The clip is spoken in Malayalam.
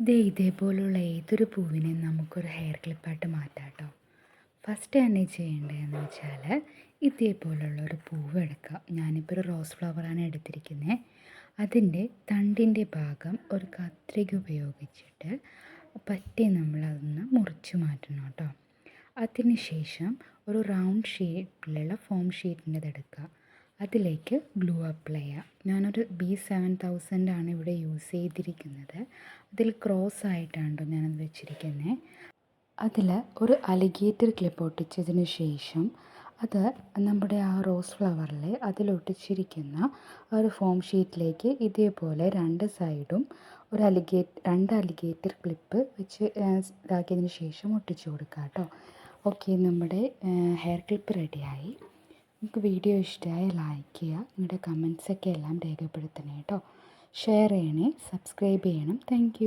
ദേ ഇതേപോലുള്ള ഏതൊരു പൂവിനെ നമുക്കൊരു ഹെയർ ക്ലിപ്പായിട്ട് മാറ്റാം കേട്ടോ ഫസ്റ്റ് തന്നെ ചെയ്യേണ്ടതെന്ന് വെച്ചാൽ ഇതേപോലുള്ള ഒരു പൂവ് എടുക്കുക. ഞാനിപ്പോൾ ഒരു റോസ് ഫ്ലവറാണ് എടുത്തിരിക്കുന്നത് അതിന്റെ തണ്ടിന്റെ ഭാഗം ഒരു കത്രിക ഉപയോഗിച്ചിട്ട് പറ്റി നമ്മളതൊന്ന് മുറിച്ച് മാറ്റണം കേട്ടോ. അതിന് ശേഷം ഒരു റൗണ്ട് ഷേപ്പിലുള്ള ഫോം ഷീറ്റിന്റെത് എടുക്കുക. അതിലേക്ക് ഗ്ലൂ അപ്ലൈ ചെയ്യാം. ഞാനൊരു ബി സെവൻ തൗസൻഡ് ആണ് ഇവിടെ യൂസ് ചെയ്തിരിക്കുന്നത്. അതിൽ ക്രോസ് ആയിട്ടാണ് ട്ടോ ഞാനത് വെച്ചിരിക്കുന്നത് അതിൽ ഒരു അലിഗേറ്റർ ക്ലിപ്പ് ഒട്ടിച്ചതിന് ശേഷം അത് നമ്മുടെ ആ റോസ് ഫ്ലവറിൽ അതിലൊട്ടിച്ചിരിക്കുന്ന ഒരു ഫോം ഷീറ്റിലേക്ക് ഇതേപോലെ രണ്ട് സൈഡും ഒരു അലിഗേറ്റ് രണ്ട് അലിഗേറ്റർ ക്ലിപ്പ് വെച്ച് ഇതാക്കിയതിന് ശേഷം ഒട്ടിച്ചു കൊടുക്കുക കേട്ടോ ഓക്കെ നമ്മുടെ ഹെയർ ക്ലിപ്പ് റെഡിയായി. നിങ്ങൾക്ക് വീഡിയോ ഇഷ്ടമായി ലൈക്ക് ചെയ്യുക നിങ്ങളുടെ കമൻസൊക്കെ എല്ലാം രേഖപ്പെടുത്തണേ കേട്ടോ ഷെയർ ചെയ്യണേ. സബ്സ്ക്രൈബ് ചെയ്യണം. താങ്ക്